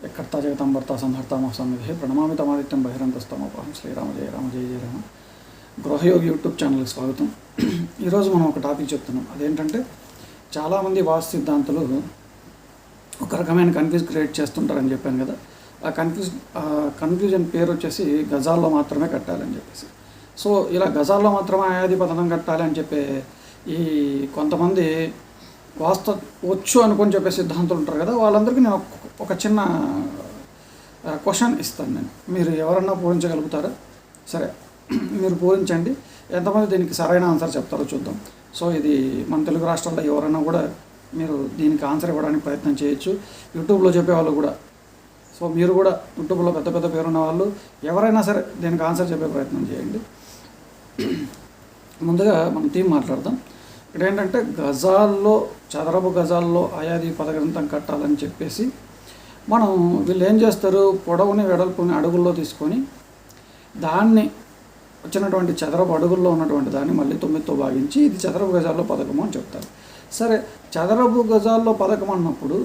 కర్త జగతంబర్త సంహర్త మహస్వామి ప్రణమామి తమాదిత్యం బహిరంతస్తమోపహం శ్రీరామ జయ రామ జయ జయ రామ గృహయోగి యూట్యూబ్ ఛానల్కి స్వాగతం ఈరోజు మనం ఒక టాపిక్ చెప్తున్నాం అదేంటంటే చాలామంది వాస్తు సిద్ధాంతులు ఒక రకమైన కన్ఫ్యూజ్ క్రియేట్ చేస్తుంటారని చెప్పాను కదా. ఆ కన్ఫ్యూజ్ కన్ఫ్యూజన్ పేరు వచ్చేసి గజాల్లో మాత్రమే కట్టాలని చెప్పేసి. సో ఇలా గజాల్లో మాత్రమే ఆయాది పతనం కట్టాలి అని చెప్పే ఈ కొంతమంది వాస్తు వచ్చు అనుకొని చెప్పే సిద్ధాంతులు ఉంటారు కదా వాళ్ళందరికీ నేను ఒక్కొక్క ఒక చిన్న క్వశ్చన్ ఇస్తాను నేను. మీరు ఎవరన్నా పూరించగలుగుతారా? సరే మీరు పూరించండి. ఎంతమంది దీనికి సరైన ఆన్సర్ చెప్తారో చూద్దాం. సో ఇది మన తెలుగు రాష్ట్రాల్లో ఎవరైనా కూడా మీరు దీనికి ఆన్సర్ ఇవ్వడానికి ప్రయత్నం చేయొచ్చు. యూట్యూబ్లో చెప్పేవాళ్ళు కూడా. సో మీరు కూడా యూట్యూబ్లో పెద్ద పెద్ద పేరున్న వాళ్ళు ఎవరైనా సరే దీనికి ఆన్సర్ చెప్పే ప్రయత్నం చేయండి. ముందుగా మనం థీమ్ మాట్లాడదాం. ఇక్కడ ఏంటంటే గజాల్లో చదరపు గజాల్లో ఆయాది పదగ్రంథం కట్టాలని చెప్పేసి మనం వీళ్ళు ఏం చేస్తారు? పొడవుని వెడల్పుని అడుగుల్లో తీసుకొని దాన్ని వచ్చినటువంటి చదరపు అడుగుల్లో ఉన్నటువంటి దాన్ని మళ్ళీ తొమ్మిదితో భాగించి ఇది చదరపు గజాల్లో పథకము అని చెప్తారు. సరే చదరపు గజాల్లో పథకం అన్నప్పుడు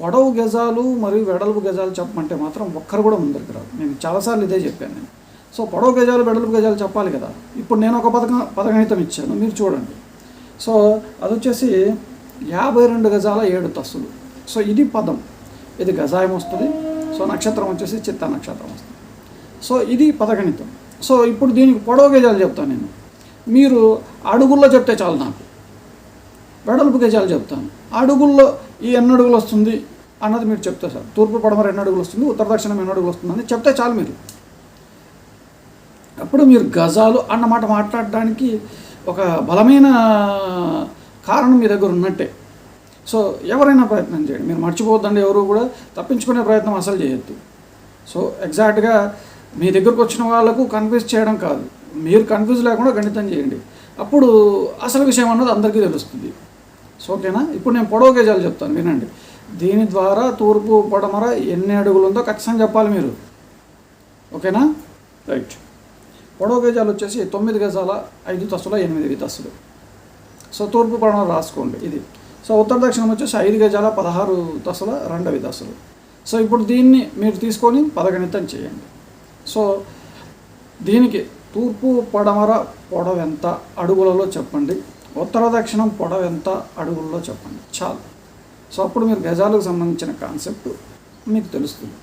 పొడవు గజాలు మరియు వెడల్పు గజాలు చెప్పమంటే మాత్రం ఒక్కరు కూడా ముందరికి రాదు నేను చాలాసార్లు ఇదే చెప్పాను నేను. సో పొడవు గజాలు వెడల్పు గజాలు చెప్పాలి కదా. ఇప్పుడు నేను ఒక పథకం పథకహితం ఇచ్చాను మీరు చూడండి. సో అది వచ్చేసి యాభై రెండు గజాల ఏడు తస్సులు. సో ఇది పదం. ఇది గజాయం వస్తుంది. సో నక్షత్రం వచ్చేసి చిత్త నక్షత్రం వస్తుంది. సో ఇది పదగణితం. సో ఇప్పుడు దీనికి పొడవు గజాలు చెప్తాను నేను. మీరు అడుగుల్లో చెప్తే చాలు నాకు. వెడల్పు గజాలు చెప్తాను. అడుగుల్లో ఈ ఎన్ని అడుగులు వస్తుంది అన్నది మీరు చెప్తే సార్ తూర్పు పడమర ఎన్ని అడుగులు వస్తుంది ఉత్తర దక్షిణం ఎన్ని అడుగులు వస్తుంది అని చెప్తే చాలు మీరు. అప్పుడు మీరు గజాలు అన్నమాట మాట్లాడడానికి ఒక బలమైన కారణం మీ దగ్గర ఉన్నట్టే. సో ఎవరైనా ప్రయత్నం చేయండి. మీరు మర్చిపోవద్దండి ఎవరు కూడా. తప్పించుకునే ప్రయత్నం అసలు చేయొద్దు. సో ఎగ్జాక్ట్గా మీ దగ్గరకు వచ్చిన వాళ్ళకు కన్ఫ్యూజ్ చేయడం కాదు. మీరు కన్ఫ్యూజ్ లేకుండా గణితం చేయండి. అప్పుడు అసలు విషయం అన్నది అందరికీ తెలుస్తుంది. సో ఓకేనా? ఇప్పుడు నేను పొడవు గేజాలు చెప్తాను. వినండి. దీని ద్వారా తూర్పు పడమర ఎన్ని అడుగులు ఉందో ఖచ్చితంగా చెప్పాలి మీరు. ఓకేనా? రైట్. పొడవు గజాలు వచ్చేసి తొమ్మిది గజాల ఐదు తస్సుల ఎనిమిది తస్సులు సో తూర్పు పడమర రాసుకోండి. ఇది సో ఉత్తర దక్షిణం వచ్చేసి ఐదు గజాల పదహారు దశల రెండవి దశలు. సో ఇప్పుడు దీన్ని మీరు తీసుకొని పదగణితం చేయండి. సో దీనికి తూర్పు పడమర పొడవు ఎంత అడుగులలో చెప్పండి. ఉత్తర దక్షిణం పొడవు ఎంత అడుగుల్లో చెప్పండి. చాలు. సో అప్పుడు మీరు గజాలకు సంబంధించిన కాన్సెప్ట్ మీకు తెలుస్తుంది.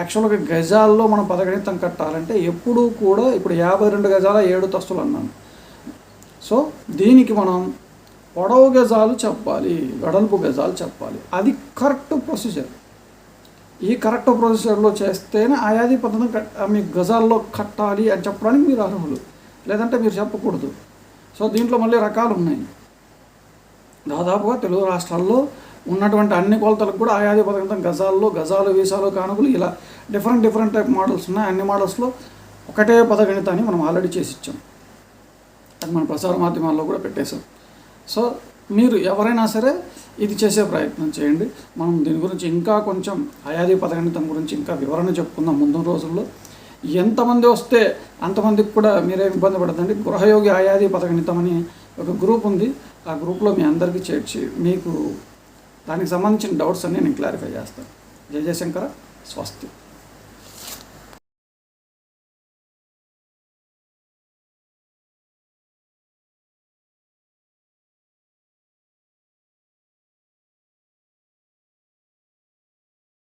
యాక్చువల్గా గజాల్లో మనం పదగణితం కట్టాలంటే ఎప్పుడూ కూడా ఇప్పుడు యాభై రెండు గజాల ఏడు తస్తులు అన్నాను. సో దీనికి మనం పొడవు గజాలు చెప్పాలి వెడల్పు గజాలు చెప్పాలి. అది కరెక్ట్ ప్రొసీజర్ ఈ కరెక్ట్ ప్రొసీజర్లో చేస్తేనే ఆయాది పథకం మీ గజాల్లో కట్టాలి అని చెప్పడానికి మీరు అర్హులు. లేదంటే మీరు చెప్పకూడదు. సో దీంట్లో మళ్ళీ రకాలు ఉన్నాయి. దాదాపుగా తెలుగు రాష్ట్రాల్లో ఉన్నటువంటి అన్ని కొలతలకు కూడా ఆయాది పథకం గజాల్లో గజాలు వీసాలు కానుకలు ఇలా డిఫరెంట్ డిఫరెంట్ టైప్ మోడల్స్ ఉన్నాయి. అన్ని మోడల్స్లో ఒకటే పదగణితాన్ని మనం ఆల్రెడీ చేసి ఇచ్చాం. అది మన ప్రసార మాధ్యమాల్లో కూడా పెట్టేశాం. సో మీరు ఎవరైనా సరే ఇది చేసే ప్రయత్నం చేయండి. మనం దీని గురించి ఇంకా కొంచెం అయాది పదగణితం గురించి ఇంకా వివరణ చెప్పుకుందాం ముందు రోజుల్లో. ఎంతమంది వస్తే అంతమందికి కూడా మీరే ఇబ్బంది పడదండి గృహయోగి ఆయాది పథగణితం అని ఒక గ్రూప్ ఉంది. ఆ గ్రూప్లో మీ అందరికీ చేర్చి మీకు దానికి సంబంధించిన డౌట్స్ అన్నీ నేను క్లారిఫై చేస్తాను. జయ జయశంకర. స్వస్తి.